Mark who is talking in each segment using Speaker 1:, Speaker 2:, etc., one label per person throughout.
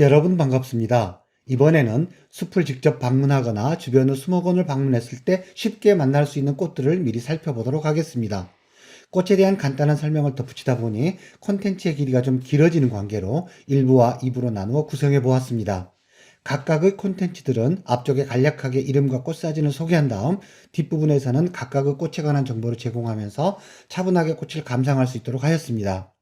Speaker 1: 여러분 반갑습니다. 이번에는 숲을 직접 방문하거나 주변의 수목원을 방문했을 때 쉽게 만날 수 있는 꽃들을 미리 살펴보도록 하겠습니다. 꽃에 대한 간단한 설명을 덧붙이다 보니 콘텐츠의 길이가 좀 길어지는 관계로 1부와 2부로 나누어 구성해 보았습니다. 각각의 콘텐츠들은 앞쪽에 간략하게 이름과 꽃 사진을 소개한 다음 뒷부분에서는 각각의 꽃에 관한 정보를 제공하면서 차분하게 꽃을 감상할 수 있도록 하였습니다.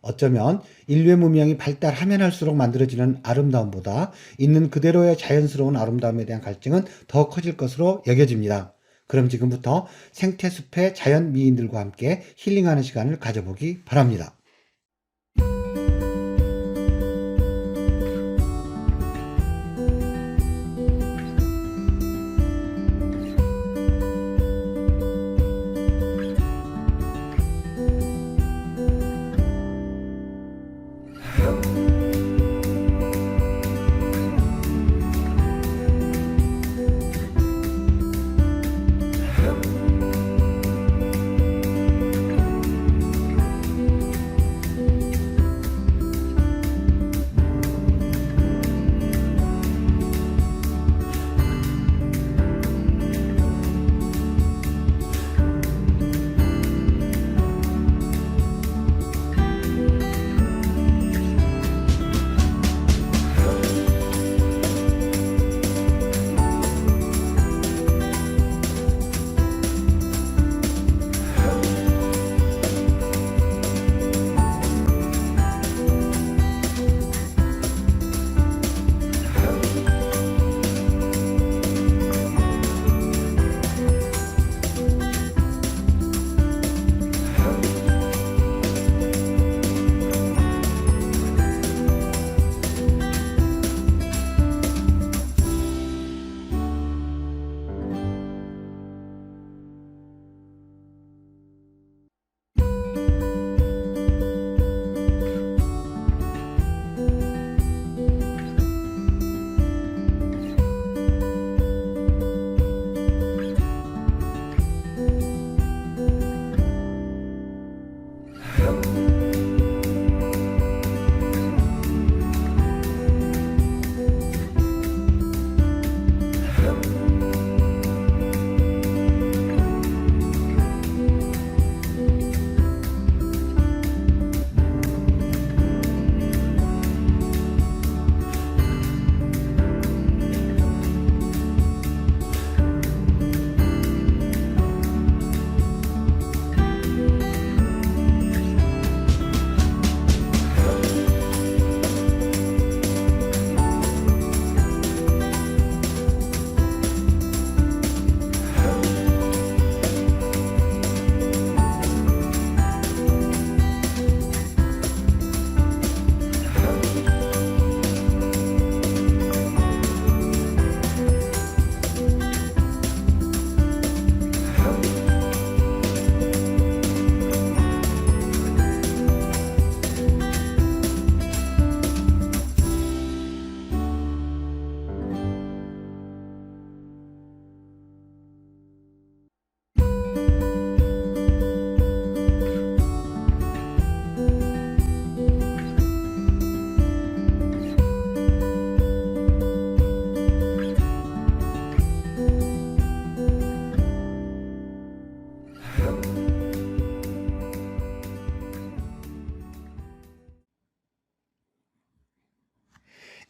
Speaker 1: 어쩌면 인류의 문명이 발달하면 할수록 만들어지는 아름다움보다 있는 그대로의 자연스러운 아름다움에 대한 갈증은 더 커질 것으로 여겨집니다. 그럼 지금부터 생태숲의 자연 미인들과 함께 힐링하는 시간을 가져보기 바랍니다.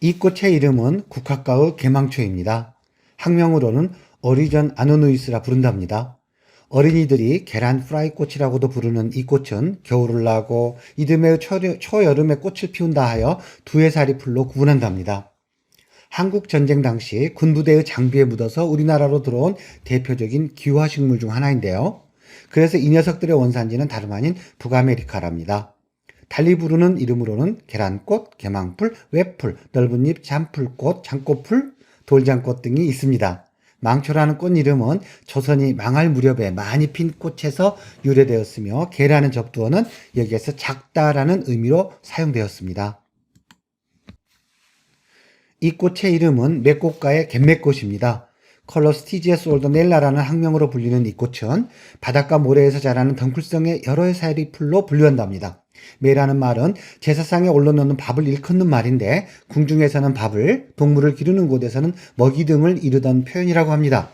Speaker 1: 이 꽃의 이름은 국화가의 개망초입니다. 학명으로는 어리전 아노누이스라 부른답니다. 어린이들이 계란 프라이 꽃이라고도 부르는 이 꽃은 겨울을 나고 이듬해 초, 초여름에 꽃을 피운다 하여 두해살이 풀로 구분한답니다. 한국 전쟁 당시 군부대의 장비에 묻어서 우리나라로 들어온 대표적인 기화식물 중 하나인데요. 그래서 이 녀석들의 원산지는 다름 아닌 북아메리카랍니다. 달리 부르는 이름으로는 계란꽃, 개망풀, 외풀, 넓은 잎, 잠풀꽃, 장꽃풀, 돌장꽃 등이 있습니다. 망초라는 꽃 이름은 조선이 망할 무렵에 많이 핀 꽃에서 유래되었으며 개라는 접두어는 여기에서 작다라는 의미로 사용되었습니다. 이 꽃의 이름은 맥꽃가의 갯맥꽃입니다. 컬러 스티지에스 올더넬라라는 학명으로 불리는 이 꽃은 바닷가 모래에서 자라는 덩쿨성의 여러 해살이 풀로 분류한답니다. 매라는 말은 제사상에 올려놓는 밥을 일컫는 말인데 궁중에서는 밥을, 동물을 기르는 곳에서는 먹이 등을 이르던 표현이라고 합니다.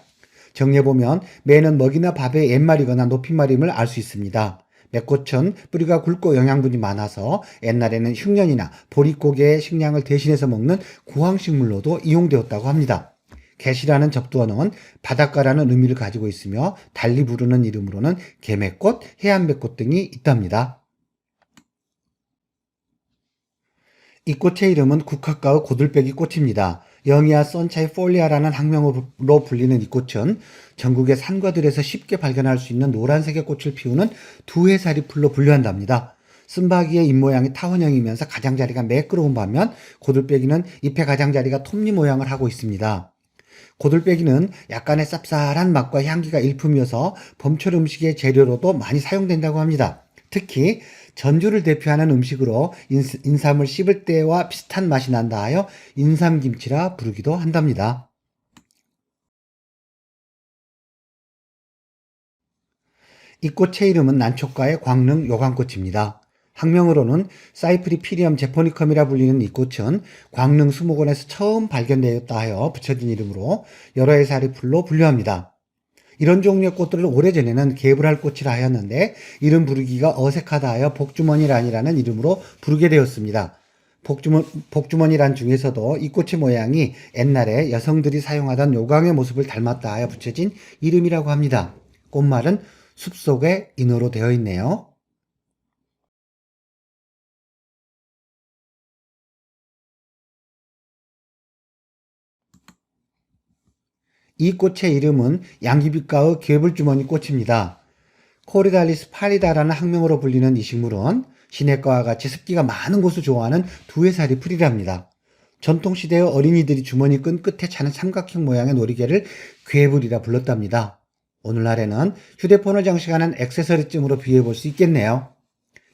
Speaker 1: 정리해보면 매는 먹이나 밥의 옛말이거나 높임말임을 알 수 있습니다. 매꽃은 뿌리가 굵고 영양분이 많아서 옛날에는 흉년이나 보릿고개의 식량을 대신해서 먹는 구황식물로도 이용되었다고 합니다. 개시라는 접두어는 바닷가라는 의미를 가지고 있으며 달리 부르는 이름으로는 개매꽃, 해안배꽃 등이 있답니다. 이 꽃의 이름은 국화가의 고들빼기 꽃입니다. 영이아 선차이 폴리아라는 학명으로 불리는 이 꽃은 전국의 산과들에서 쉽게 발견할 수 있는 노란색의 꽃을 피우는 두해살이 풀로 분류한답니다. 쓴바귀의 잎모양이 타원형이면서 가장자리가 매끄러운 반면 고들빼기는 잎의 가장자리가 톱니 모양을 하고 있습니다. 고들빼기는 약간의 쌉쌀한 맛과 향기가 일품이어서 범철 음식의 재료로도 많이 사용된다고 합니다. 특히 전주를 대표하는 음식으로 인삼을 씹을 때와 비슷한 맛이 난다 하여 인삼김치라 부르기도 한답니다. 이 꽃의 이름은 난초가의 광릉 요강꽃입니다. 학명으로는 사이프리 피리엄 제포니컴이라 불리는 이 꽃은 광릉 수목원에서 처음 발견되었다 하여 붙여진 이름으로 여러 해살이 풀로 분류합니다. 이런 종류의 꽃들을 오래전에는 개불할 꽃이라 하였는데 이름 부르기가 어색하다 하여 복주머니란이라는 이름으로 부르게 되었습니다. 복주머, 복주머니란 중에서도 이 꽃의 모양이 옛날에 여성들이 사용하던 요강의 모습을 닮았다 하여 붙여진 이름이라고 합니다. 꽃말은 숲속의 인어로 되어 있네요. 이 꽃의 이름은 양귀빛가의 괴물주머니 꽃입니다. 코리달리스 팔리다라는 학명으로 불리는 이 식물은 시냇가와 같이 습기가 많은 곳을 좋아하는 두해살이 풀이랍니다. 전통시대의 어린이들이 주머니 끈 끝에 차는 삼각형 모양의 놀이개를 괴물이라 불렀답니다. 오늘날에는 휴대폰을 장식하는 액세서리쯤으로 비유해 볼 수 있겠네요.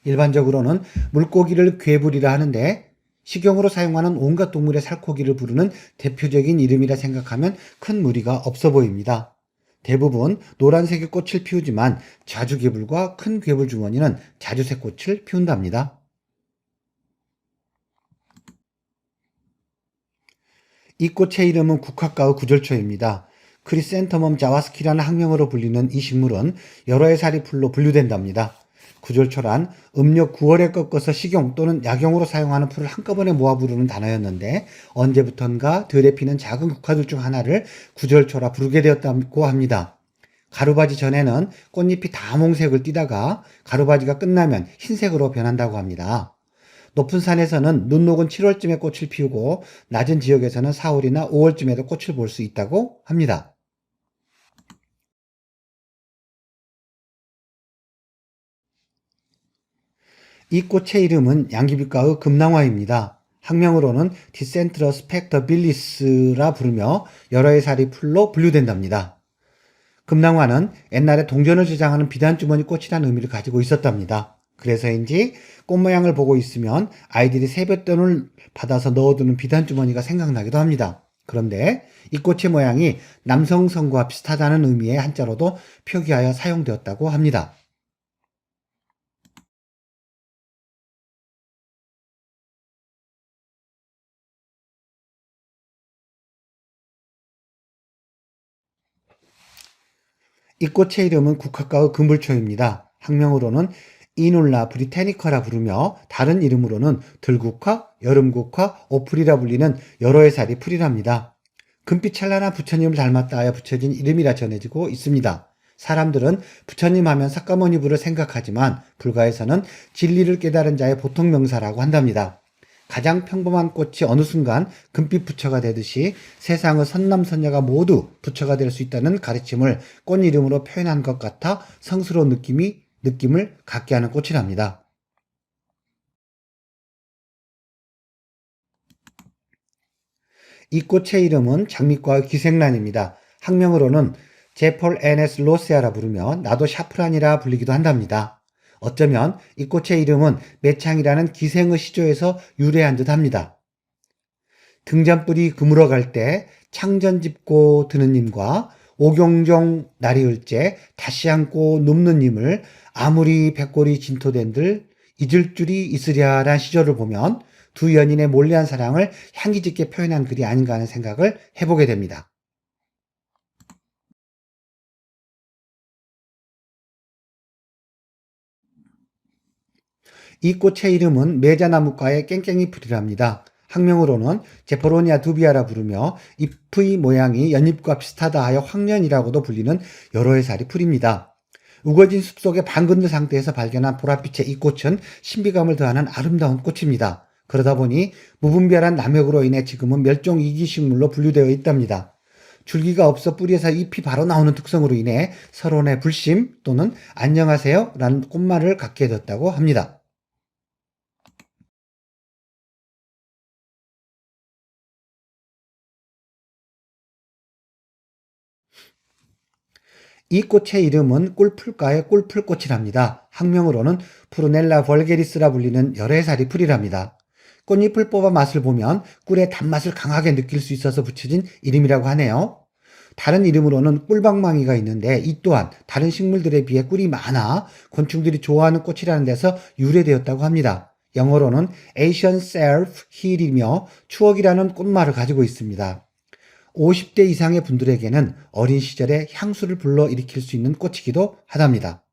Speaker 1: 일반적으로는 물고기를 괴물이라 하는데 식용으로 사용하는 온갖 동물의 살코기를 부르는 대표적인 이름이라 생각하면 큰 무리가 없어 보입니다. 대부분 노란색의 꽃을 피우지만 자주개불과 큰 괴불 주머니는 자주색 꽃을 피운답니다. 이 꽃의 이름은 국화가의 구절초입니다. 크리센터멈 자와스키라는 학명으로 불리는 이 식물은 여러 해 살이 풀로 분류된답니다. 구절초란 음력 9월에 꺾어서 식용 또는 약용으로 사용하는 풀을 한꺼번에 모아 부르는 단어였는데 언제부턴가 들에 피는 작은 국화들 중 하나를 구절초라 부르게 되었다고 합니다. 가루바지 전에는 꽃잎이 다몽색을 띠다가 가루바지가 끝나면 흰색으로 변한다고 합니다. 높은 산에서는 눈 녹은 7월쯤에 꽃을 피우고 낮은 지역에서는 4월이나 5월쯤에도 꽃을 볼 수 있다고 합니다. 이 꽃의 이름은 양귀비과의 금낭화입니다. 학명으로는 디센트러스 펙터빌리스라 부르며 여러 해 살이 풀로 분류된답니다. 금낭화는 옛날에 동전을 저장하는 비단주머니 꽃이라는 의미를 가지고 있었답니다. 그래서인지 꽃 모양을 보고 있으면 아이들이 세뱃돈을 받아서 넣어두는 비단주머니가 생각나기도 합니다. 그런데 이 꽃의 모양이 남성성과 비슷하다는 의미의 한자로도 표기하여 사용되었다고 합니다. 이 꽃의 이름은 국화가의 금불초입니다. 학명으로는 이놀라 브리테니커라 부르며 다른 이름으로는 들국화, 여름국화, 오풀이라 불리는 여러 해 살이 풀이랍니다. 금빛 찰나나 부처님을 닮았다 하여 붙여진 이름이라 전해지고 있습니다. 사람들은 부처님 하면 석가모니부를 생각하지만 불가에서는 진리를 깨달은 자의 보통 명사라고 한답니다. 가장 평범한 꽃이 어느 순간 금빛 부처가 되듯이 세상의 선남선녀가 모두 부처가 될 수 있다는 가르침을 꽃 이름으로 표현한 것 같아 성스러운 느낌이 느낌을 갖게 하는 꽃이랍니다. 이 꽃의 이름은 장미과의 기생란입니다. 학명으로는 제폴 에네스 로세아라 부르며 나도 샤프란이라 불리기도 한답니다. 어쩌면 이 꽃의 이름은 매창이라는 기생의 시조에서 유래한 듯 합니다. 등잔불이 그물어 갈 때 창전 짚고 드는 님과 오경종 날이 을째 다시 안고 눕는 님을 아무리 백골이 진토된들 잊을 줄이 있으랴란 시절을 보면 두 연인의 몰래한 사랑을 향기 짙게 표현한 글이 아닌가 하는 생각을 해보게 됩니다. 이 꽃의 이름은 메자나무과의 깽깽이 풀이랍니다. 학명으로는 제포로니아 두비아라 부르며 잎의 모양이 연잎과 비슷하다 하여 황년이라고도 불리는 여러 해살이 풀입니다. 우거진 숲속의 방근들 상태에서 발견한 보랏빛의 이 꽃은 신비감을 더하는 아름다운 꽃입니다. 그러다 보니 무분별한 남역으로 인해 지금은 멸종 위기 식물로 분류되어 있답니다. 줄기가 없어 뿌리에서 잎이 바로 나오는 특성으로 인해 서론의 불심 또는 안녕하세요 라는 꽃말을 갖게 되었다고 합니다. 이 꽃의 이름은 꿀풀가의 꿀풀꽃이랍니다. 학명으로는 푸르넬라 벌게리스라 불리는 열애살이 풀이랍니다. 꽃잎을 뽑아 맛을 보면 꿀의 단맛을 강하게 느낄 수 있어서 붙여진 이름이라고 하네요. 다른 이름으로는 꿀방망이가 있는데 이 또한 다른 식물들에 비해 꿀이 많아 곤충들이 좋아하는 꽃이라는 데서 유래되었다고 합니다. 영어로는 Asian Self Heal이며 추억이라는 꽃말을 가지고 있습니다. 50대 이상의 분들에게는 어린 시절에 향수를 불러 일으킬 수 있는 꽃이기도 하답니다.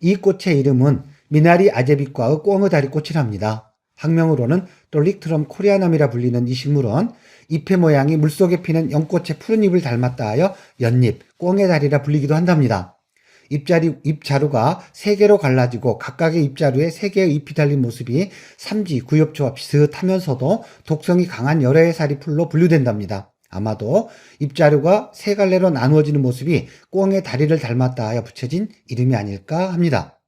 Speaker 1: 이 꽃의 이름은 미나리 아제비과의 꽁어다리 꽃이랍니다. 학명으로는 돌릭트럼 코리아남이라 불리는 이 식물은 잎의 모양이 물속에 피는 연꽃의 푸른 잎을 닮았다 하여 연잎, 꽁의 다리라 불리기도 한답니다. 잎자리, 잎자루가 세 개로 갈라지고 각각의 잎자루에 세 개의 잎이 달린 모습이 삼지, 구엽초와 비슷하면서도 독성이 강한 여러 해살이 풀로 분류된답니다. 아마도 잎자루가 세 갈래로 나누어지는 모습이 꽁의 다리를 닮았다 하여 붙여진 이름이 아닐까 합니다.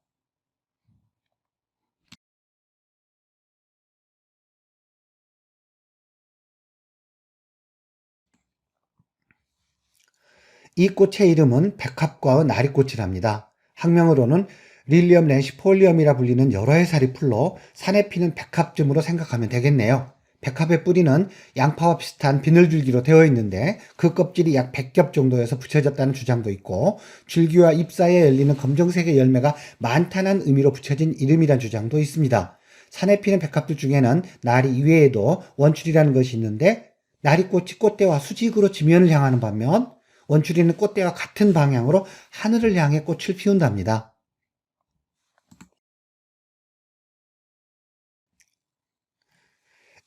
Speaker 1: 이 꽃의 이름은 백합과의 나리꽃이랍니다. 학명으로는 릴리엄 렌시폴리엄이라 불리는 여러 해살이 풀로 산에 피는 백합쯤으로 생각하면 되겠네요. 백합의 뿌리는 양파와 비슷한 비늘줄기로 되어 있는데 그 껍질이 약 100겹 정도에서 붙여졌다는 주장도 있고 줄기와 잎 사이에 열리는 검정색의 열매가 많다는 의미로 붙여진 이름이란 주장도 있습니다. 산에 피는 백합들 중에는 나리 이외에도 원출이라는 것이 있는데 나리꽃이 꽃대와 수직으로 지면을 향하는 반면 원추리는 꽃대와 같은 방향으로 하늘을 향해 꽃을 피운답니다.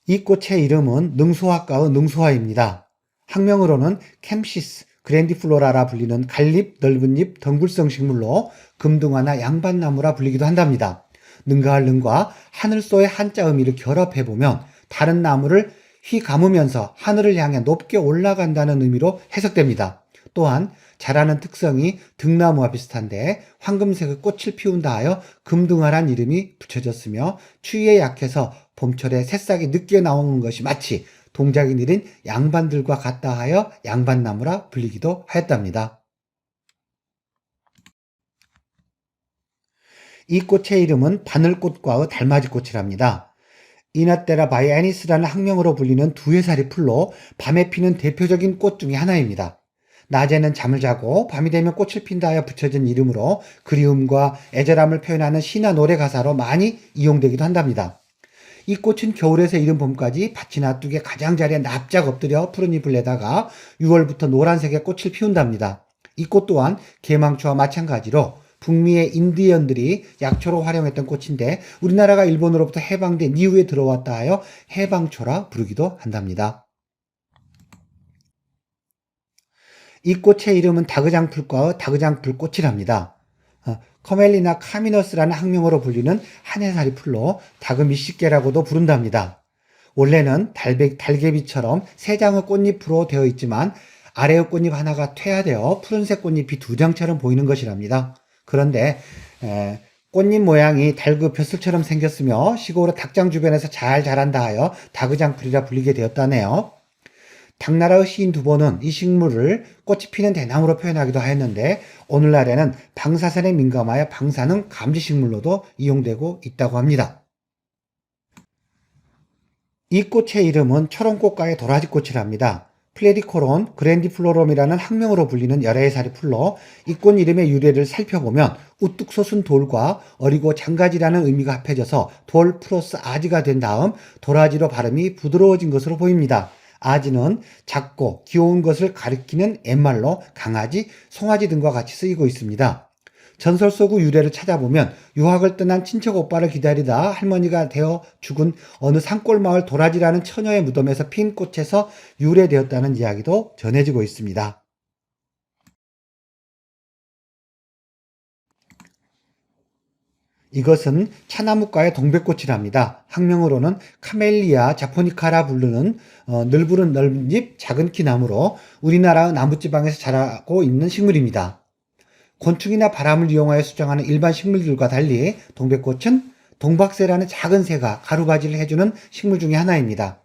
Speaker 1: 이 꽃의 이름은 능소화과의 능소화입니다. 학명으로는 캠시스 그랜디플로라라 불리는 갈잎, 넓은 잎, 덩굴성 식물로 금등화나 양반나무라 불리기도 한답니다. 능가할 능과 하늘소의 한자 의미를 결합해보면 다른 나무를 휘 감으면서 하늘을 향해 높게 올라간다는 의미로 해석됩니다. 또한 자라는 특성이 등나무와 비슷한데 황금색의 꽃을 피운다 하여 금등화란 이름이 붙여졌으며 추위에 약해서 봄철에 새싹이 늦게 나오는 것이 마치 동작이 느린 양반들과 같다 하여 양반나무라 불리기도 하였답니다. 이 꽃의 이름은 바늘꽃과의 달맞이꽃이랍니다. 이나테라 바이애니스라는 학명으로 불리는 두 해살이 풀로 밤에 피는 대표적인 꽃 중의 하나입니다. 낮에는 잠을 자고 밤이 되면 꽃을 핀다 하여 붙여진 이름으로 그리움과 애절함을 표현하는 시나 노래 가사로 많이 이용되기도 한답니다. 이 꽃은 겨울에서 이른 봄까지 밭이 놔두게 가장자리에 납작 엎드려 푸른 잎을 내다가 6월부터 노란색의 꽃을 피운답니다. 이 꽃 또한 개망초와 마찬가지로 북미의 인디언들이 약초로 활용했던 꽃인데 우리나라가 일본으로부터 해방된 이후에 들어왔다 하여 해방초라 부르기도 한답니다. 이 꽃의 이름은 다그장 풀과 다그장 풀꽃이랍니다. 어, 커멜리나 카미너스라는 학명으로 불리는 한해살이 풀로 다그미식계라고도 부른답니다. 원래는 달백, 달개비처럼 세 장의 꽃잎으로 되어 있지만 아래의 꽃잎 하나가 퇴화되어 푸른색 꽃잎이 두 장처럼 보이는 것이랍니다. 그런데 에, 꽃잎 모양이 달그 벼슬처럼 생겼으며 시골의 닭장 주변에서 잘 자란다 하여 다그장풀이라 불리게 되었다네요. 당나라의 시인 두 번은 이 식물을 꽃이 피는 대나무로 표현하기도 하였는데 오늘날에는 방사선에 민감하여 방사능 감지 식물로도 이용되고 있다고 합니다. 이 꽃의 이름은 초롱꽃과의 도라지꽃이랍니다. 플레디코론 그랜디플로럼이라는 학명으로 불리는 열애살이 풀로 이 꽃 이름의 유래를 살펴보면 우뚝 솟은 돌과 어리고 장가지라는 의미가 합해져서 돌 플러스 아지가 된 다음 도라지로 발음이 부드러워진 것으로 보입니다. 아지는 작고 귀여운 것을 가리키는 옛말로 강아지, 송아지 등과 같이 쓰이고 있습니다. 전설 속의 유래를 찾아보면 유학을 떠난 친척 오빠를 기다리다 할머니가 되어 죽은 어느 산골 마을 도라지라는 처녀의 무덤에서 핀 꽃에서 유래되었다는 이야기도 전해지고 있습니다. 이것은 차나무과의 동백꽃이랍니다. 학명으로는 카멜리아 자포니카라 부르는 어, 늘부른 넓은 잎 작은 키 나무로 우리나라 남부지방에서 자라고 있는 식물입니다. 곤충이나 바람을 이용하여 수정하는 일반 식물들과 달리 동백꽃은 동박새라는 작은 새가 가루바지를 해주는 식물 중의 하나입니다.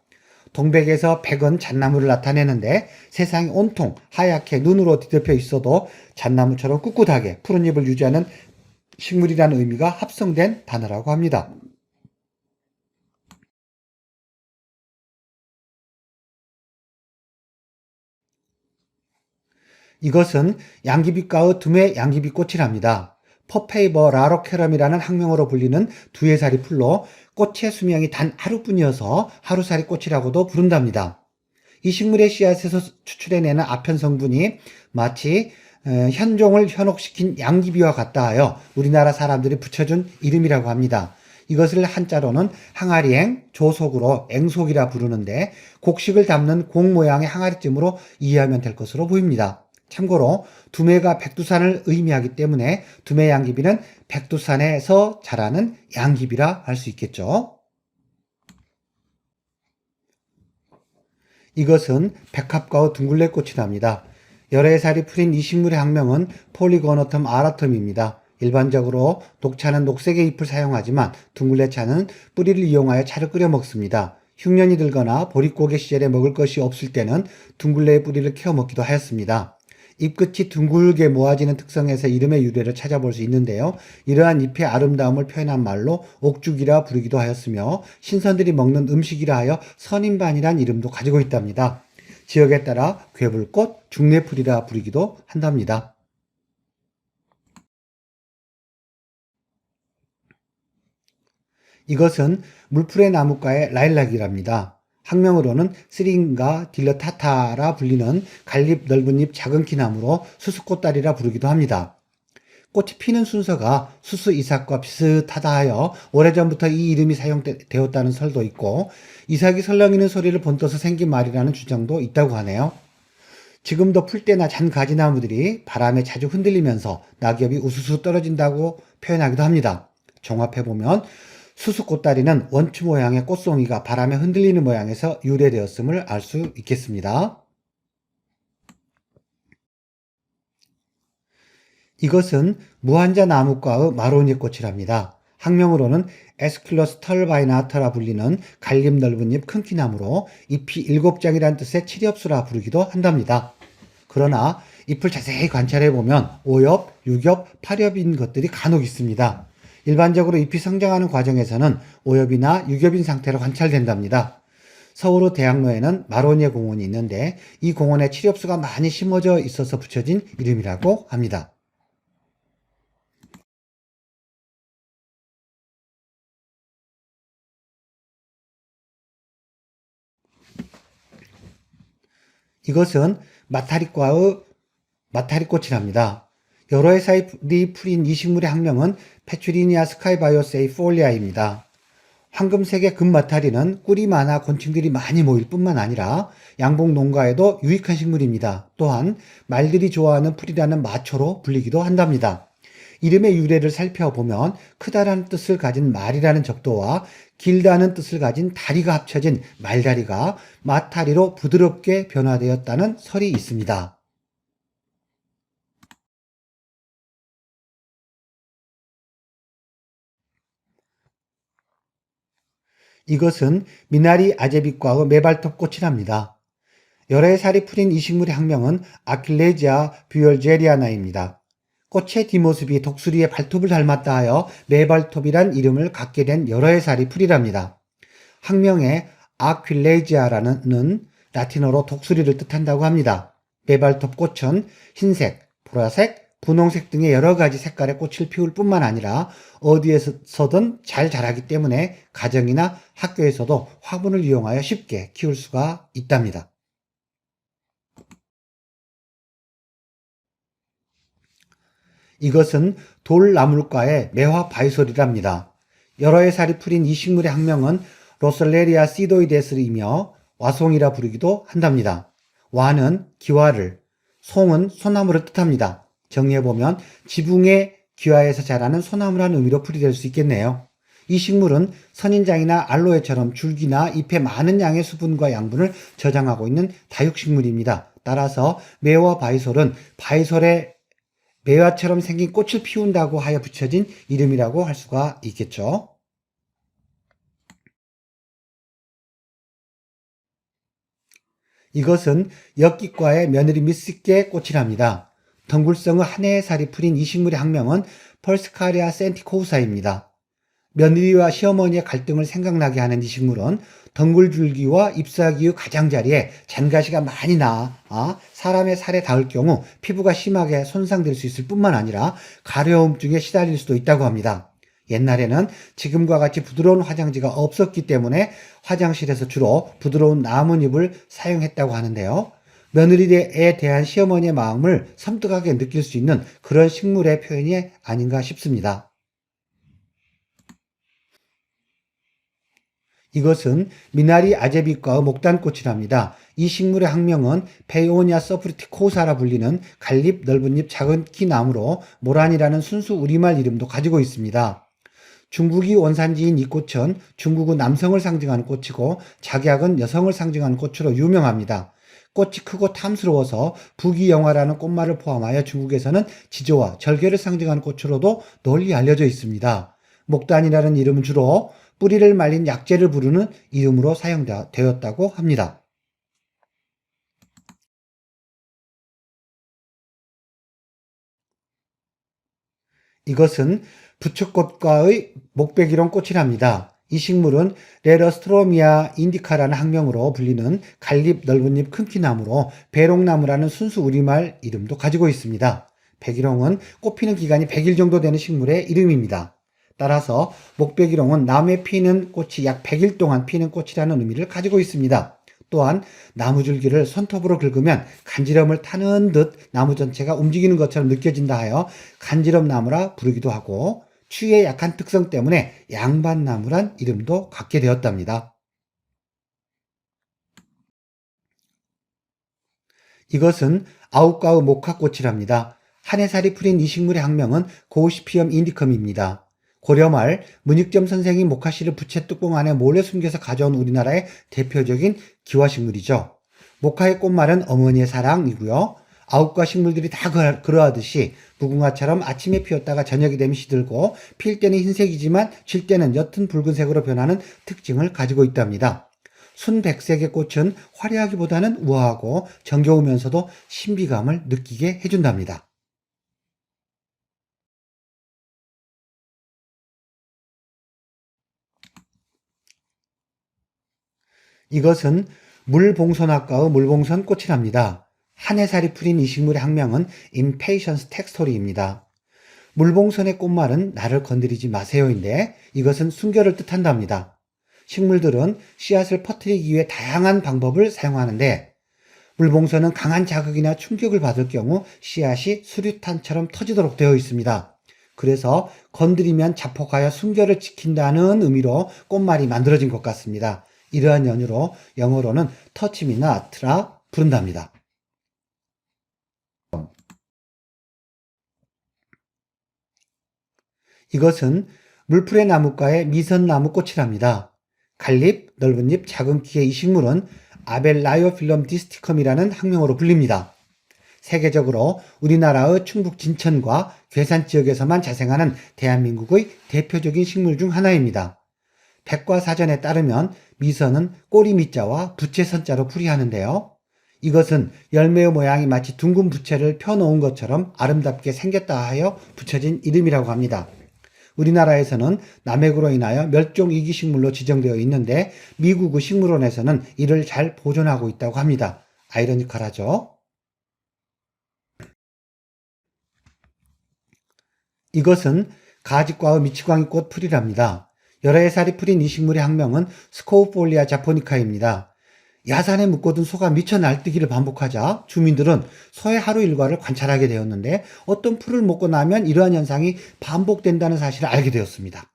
Speaker 1: 동백에서 백은 잣나무를 나타내는데 세상이 온통 하얗게 눈으로 뒤덮여 있어도 잣나무처럼 꿋꿋하게 푸른 잎을 유지하는 식물이라는 의미가 합성된 단어라고 합니다. 이것은 양귀비과의 두메 양귀비꽃이랍니다. 퍼페이버 라로케럼이라는 학명으로 불리는 두해살이 풀로 꽃의 수명이 단 하루뿐이어서 하루살이 꽃이라고도 부른답니다. 이 식물의 씨앗에서 추출해내는 아편 성분이 마치 어, 현종을 현혹시킨 양귀비와 같다 하여 우리나라 사람들이 붙여준 이름이라고 합니다. 이것을 한자로는 항아리행, 조속으로 앵속이라 부르는데 곡식을 담는 공 모양의 항아리쯤으로 이해하면 될 것으로 보입니다. 참고로 두메가 백두산을 의미하기 때문에 두메 양귀비는 백두산에서 자라는 양귀비라 할 수 있겠죠. 이것은 백합과의 둥글레꽃이랍니다. 열애살이 풀인 이 식물의 학명은 폴리고노텀 아라텀입니다. 일반적으로 녹차는 녹색의 잎을 사용하지만 둥글레 차는 뿌리를 이용하여 차를 끓여 먹습니다. 흉년이 들거나 보릿고개 시절에 먹을 것이 없을 때는 둥글레의 뿌리를 캐어 먹기도 하였습니다. 잎끝이 둥글게 모아지는 특성에서 이름의 유래를 찾아볼 수 있는데요. 이러한 잎의 아름다움을 표현한 말로 옥죽이라 부르기도 하였으며 신선들이 먹는 음식이라 하여 선인반이란 이름도 가지고 있답니다. 지역에 따라 괴불꽃, 중래풀이라 부르기도 한답니다. 이것은 물풀의 나무과의 라일락이랍니다. 학명으로는 스링가 딜러타타라 불리는 갈립 넓은 잎 작은 키나무로 수수꽃다리라 부르기도 합니다. 꽃이 피는 순서가 수수 이삭과 비슷하다 하여 오래전부터 이 이름이 사용되었다는 설도 있고 이삭이 설렁이는 소리를 본떠서 생긴 말이라는 주장도 있다고 하네요. 지금도 풀떼나 잔 가지나무들이 바람에 자주 흔들리면서 낙엽이 우수수 떨어진다고 표현하기도 합니다. 종합해보면 수수꽃다리는 원추 모양의 꽃송이가 바람에 흔들리는 모양에서 유래되었음을 알 수 있겠습니다. 이것은 무한자 나무과의 마로니 꽃이랍니다. 학명으로는 에스클러스 털바이나터라 불리는 갈림 넓은 잎 큰키나무로 잎이 일곱 장이란 뜻의 칠엽수라 부르기도 한답니다. 그러나 잎을 자세히 관찰해 보면 5엽, 6엽, 8엽인 것들이 간혹 있습니다. 일반적으로 잎이 성장하는 과정에서는 5엽이나 6엽인 상태로 관찰된답니다. 서울의 대학로에는 마로니에 공원이 있는데 이 공원에 칠엽수가 많이 심어져 있어서 붙여진 이름이라고 합니다. 이것은 마타리과의 마타리꽃이랍니다. 여러 회사의 풀인 이 식물의 학명은 페츄리니아 스카이바이오세이 폴리아입니다. 황금색의 금마타리는 꿀이 많아 곤충들이 많이 모일 뿐만 아니라 양봉 농가에도 유익한 식물입니다. 또한 말들이 좋아하는 풀이라는 마초로 불리기도 한답니다. 이름의 유래를 살펴보면 크다라는 뜻을 가진 말이라는 적도와 길다는 뜻을 가진 다리가 합쳐진 말다리가 마타리로 부드럽게 변화되었다는 설이 있습니다. 이것은 미나리 아제비과의 메발톱 꽃이랍니다. 열애 살이 풀인 이 식물의 학명은 아킬레지아 뷰얼제리아나입니다. 꽃의 뒷모습이 독수리의 발톱을 닮았다 하여 메발톱이란 이름을 갖게 된 여러 해 살이 풀이랍니다. 학명에 아퀴레지아라는 라틴어로 독수리를 뜻한다고 합니다. 메발톱 꽃은 흰색, 보라색, 분홍색 등의 여러 가지 색깔의 꽃을 피울 뿐만 아니라 어디에서든 잘 자라기 때문에 가정이나 학교에서도 화분을 이용하여 쉽게 키울 수가 있답니다. 이것은 돌나물과의 매화 바이솔이랍니다. 여러 해 살이 풀인 이 식물의 학명은 로설레리아 시도이데스이며 와송이라 부르기도 한답니다. 와는 기와를, 송은 소나무를 뜻합니다. 정리해보면 지붕의 기와에서 자라는 소나무라는 의미로 풀이될 수 있겠네요. 이 식물은 선인장이나 알로에처럼 줄기나 잎에 많은 양의 수분과 양분을 저장하고 있는 다육식물입니다. 따라서 매화 바이솔은 바이솔의 매화처럼 생긴 꽃을 피운다고 하여 붙여진 이름이라고 할 수가 있겠죠. 이것은 엽기과의 며느리 미스께 꽃이랍니다. 덩굴성의 한 해의 살이 풀인 이 식물의 학명은 펄스카리아 센티코우사입니다. 며느리와 시어머니의 갈등을 생각나게 하는 이 식물은 덩굴줄기와 잎사귀의 가장자리에 잔가시가 많이 나 아, 사람의 살에 닿을 경우 피부가 심하게 손상될 수 있을 뿐만 아니라 가려움증에 시달릴 수도 있다고 합니다. 옛날에는 지금과 같이 부드러운 화장지가 없었기 때문에 화장실에서 주로 부드러운 나뭇잎을 사용했다고 하는데요. 며느리에 대한 시어머니의 마음을 섬뜩하게 느낄 수 있는 그런 식물의 표현이 아닌가 싶습니다. 이것은 미나리 아제비과의 목단꽃이랍니다. 이 식물의 학명은 페이오니아 서프리티코사라 불리는 갈잎 넓은 잎 작은 키 나무로 모란이라는 순수 우리말 이름도 가지고 있습니다. 중국이 원산지인 이 꽃은 중국의 남성을 상징하는 꽃이고 작약은 여성을 상징하는 꽃으로 유명합니다. 꽃이 크고 탐스러워서 부귀영화라는 꽃말을 포함하여 중국에서는 지조와 절개를 상징하는 꽃으로도 널리 알려져 있습니다. 목단이라는 이름은 주로 뿌리를 말린 약재를 부르는 이름으로 사용되었다고 합니다. 이것은 부처꽃과의 목베기론 꽃이랍니다. 이 식물은 레러스트로미아 인디카라는 학명으로 불리는 갈잎 넓은 잎 큰 키나무로 배롱나무라는 순수 우리말 이름도 가지고 있습니다. 백일홍은 꽃피는 기간이 100일 정도 되는 식물의 이름입니다. 따라서 목백일홍은 나무에 피는 꽃이 약 100일 동안 피는 꽃이라는 의미를 가지고 있습니다. 또한 나무줄기를 손톱으로 긁으면 간지럼을 타는 듯 나무 전체가 움직이는 것처럼 느껴진다 하여 간지럼 나무라 부르기도 하고 추위에 약한 특성 때문에 양반나무란 이름도 갖게 되었답니다. 이것은 아웃가우 모카꽃이랍니다. 한해살이 풀린 이 식물의 학명은 고시피엄 인디컴입니다. 고려 말 문익점 선생이 모카씨를 부채 뚜껑 안에 몰래 숨겨서 가져온 우리나라의 대표적인 기와식물이죠. 모카의 꽃말은 어머니의 사랑이고요. 아홉과 식물들이 다 그러하듯이 무궁화처럼 아침에 피었다가 저녁이 되면 시들고 필 때는 흰색이지만 질 때는 옅은 붉은색으로 변하는 특징을 가지고 있답니다. 순백색의 꽃은 화려하기보다는 우아하고 정겨우면서도 신비감을 느끼게 해준답니다. 이것은 물봉선학과의 물봉선 꽃이랍니다. 한 해살이 풀린 이 식물의 학명은 Impatience textori입니다. 물봉선의 꽃말은 나를 건드리지 마세요인데 이것은 순결을 뜻한답니다. 식물들은 씨앗을 퍼뜨리기 위해 다양한 방법을 사용하는데 물봉선은 강한 자극이나 충격을 받을 경우 씨앗이 수류탄처럼 터지도록 되어 있습니다. 그래서 건드리면 자폭하여 순결을 지킨다는 의미로 꽃말이 만들어진 것 같습니다. 이러한 연유로 영어로는 터치미나 트라 부른답니다. 이것은 물풀의 나무과의 미선나무 꽃이랍니다. 갈잎, 넓은 잎, 작은 키의 이 식물은 아벨라이오필럼 디스티컴이라는 학명으로 불립니다. 세계적으로 우리나라의 충북 진천과 괴산 지역에서만 자생하는 대한민국의 대표적인 식물 중 하나입니다. 백과사전에 따르면 미선은 꼬리 밑자와 부채 선자로 풀이하는데요. 이것은 열매의 모양이 마치 둥근 부채를 펴놓은 것처럼 아름답게 생겼다 하여 붙여진 이름이라고 합니다. 우리나라에서는 남획으로 인하여 멸종 위기 식물로 지정되어 있는데 미국의 식물원에서는 이를 잘 보존하고 있다고 합니다. 아이러니컬하죠? 이것은 가지과의 미치광이 꽃 풀이랍니다. 여러 해 살이 풀인 이 식물의 학명은 스코우폴리아 자포니카입니다. 야산에 묶어둔 소가 미쳐 날뛰기를 반복하자 주민들은 소의 하루 일과를 관찰하게 되었는데 어떤 풀을 먹고 나면 이러한 현상이 반복된다는 사실을 알게 되었습니다.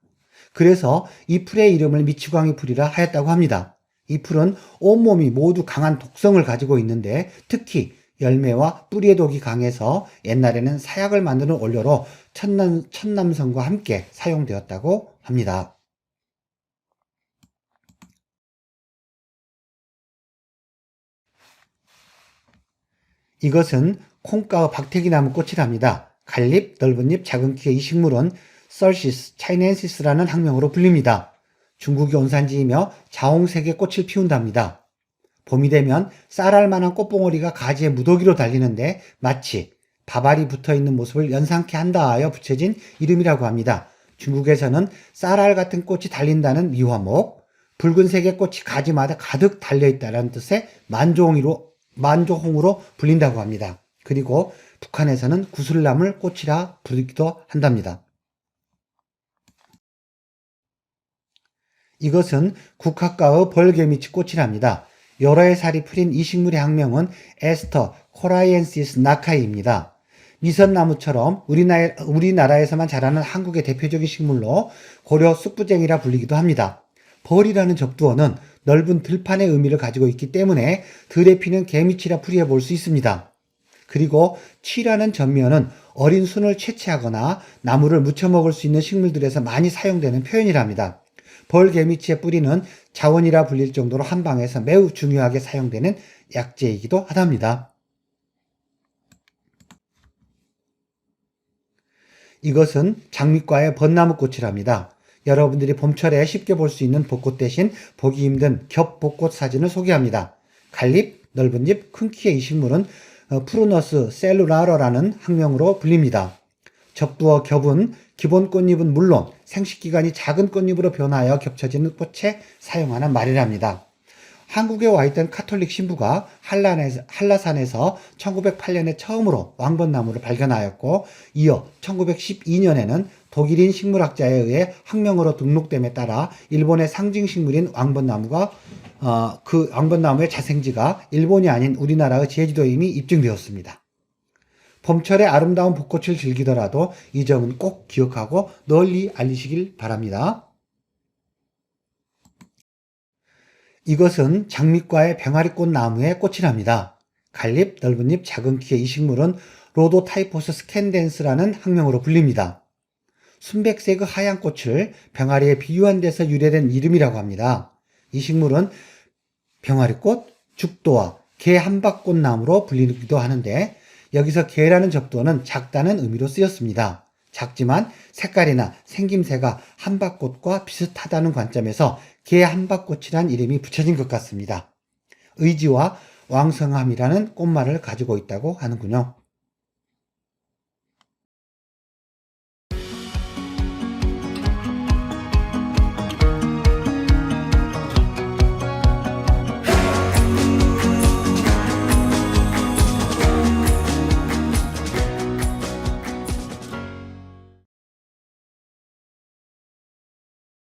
Speaker 1: 그래서 이 풀의 이름을 미치광이 풀이라 하였다고 합니다. 이 풀은 온몸이 모두 강한 독성을 가지고 있는데 특히 열매와 뿌리의 독이 강해서 옛날에는 사약을 만드는 원료로 천남, 천남성과 함께 사용되었다고 합니다. 이것은 콩가와 박태기나무 꽃이랍니다. 갈잎, 넓은 잎, 작은 키의 이 식물은 썰시스 차이넨시스라는 학명으로 불립니다. 중국이 온산지이며 자홍색의 꽃을 피운답니다. 봄이 되면 쌀알 만한 꽃봉오리가 가지에 무더기로 달리는데 마치 밥알이 붙어 있는 모습을 연상케 한다 하여 붙여진 이름이라고 합니다. 중국에서는 쌀알 같은 꽃이 달린다는 미화목, 붉은색의 꽃이 가지마다 가득 달려 있다는 뜻의 만종이로 만조홍으로 불린다고 합니다. 그리고 북한에서는 구슬나물 꽃이라 부르기도 한답니다. 이것은 국화가의 벌개미치 꽃이랍니다. 여러 해 살이 풀린 이 식물의 학명은 에스터 코라이엔시스 나카이입니다. 미선나무처럼 우리나라, 우리나라에서만 자라는 한국의 대표적인 식물로 고려 쑥부쟁이라 불리기도 합니다. 벌이라는 접두어는 넓은 들판의 의미를 가지고 있기 때문에 들에 피는 개미치라 풀이해 볼 수 있습니다. 그리고 치라는 전면은 어린 순을 채취하거나 나무를 무쳐 먹을 수 있는 식물들에서 많이 사용되는 표현이랍니다. 벌개미치의 뿌리는 자원이라 불릴 정도로 한방에서 매우 중요하게 사용되는 약재이기도 하답니다. 이것은 장미과의 벚나무꽃이랍니다. 여러분들이 봄철에 쉽게 볼 수 있는 벚꽃 대신 보기 힘든 겹 벚꽃 사진을 소개합니다. 갈잎, 넓은 잎, 큰 키의 이 식물은 어, 프루너스 셀루라러라는 학명으로 불립니다. 접두어 겹은 기본 꽃잎은 물론 생식기간이 작은 꽃잎으로 변하여 겹쳐지는 꽃에 사용하는 말이랍니다. 한국에 와 있던 카톨릭 신부가 한란에서, 한라산에서 1908년에 처음으로 왕벚나무를 발견하였고 이어 1912년에는 독일인 식물학자에 의해 학명으로 등록됨에 따라 일본의 상징 식물인 왕벚나무가 어, 그 왕벚나무의 자생지가 일본이 아닌 우리나라의 제주도에 이미 입증되었습니다. 봄철에 아름다운 벚꽃을 즐기더라도 이 점은 꼭 기억하고 널리 알리시길 바랍니다. 이것은 장미과의 병아리꽃 나무의 꽃이랍니다. 갈잎, 넓은 잎, 작은 키의 이 식물은 로도타이포스 스캔덴스라는 학명으로 불립니다. 순백색 의 하얀 꽃을 병아리에 비유한 데서 유래된 이름이라고 합니다. 이 식물은 병아리꽃, 죽도와 개 한박꽃나무로 불리기도 하는데 여기서 개라는 접두어는 작다는 의미로 쓰였습니다. 작지만 색깔이나 생김새가 한박꽃과 비슷하다는 관점에서 개 한박꽃이란 이름이 붙여진 것 같습니다. 의지와 왕성함이라는 꽃말을 가지고 있다고 하는군요.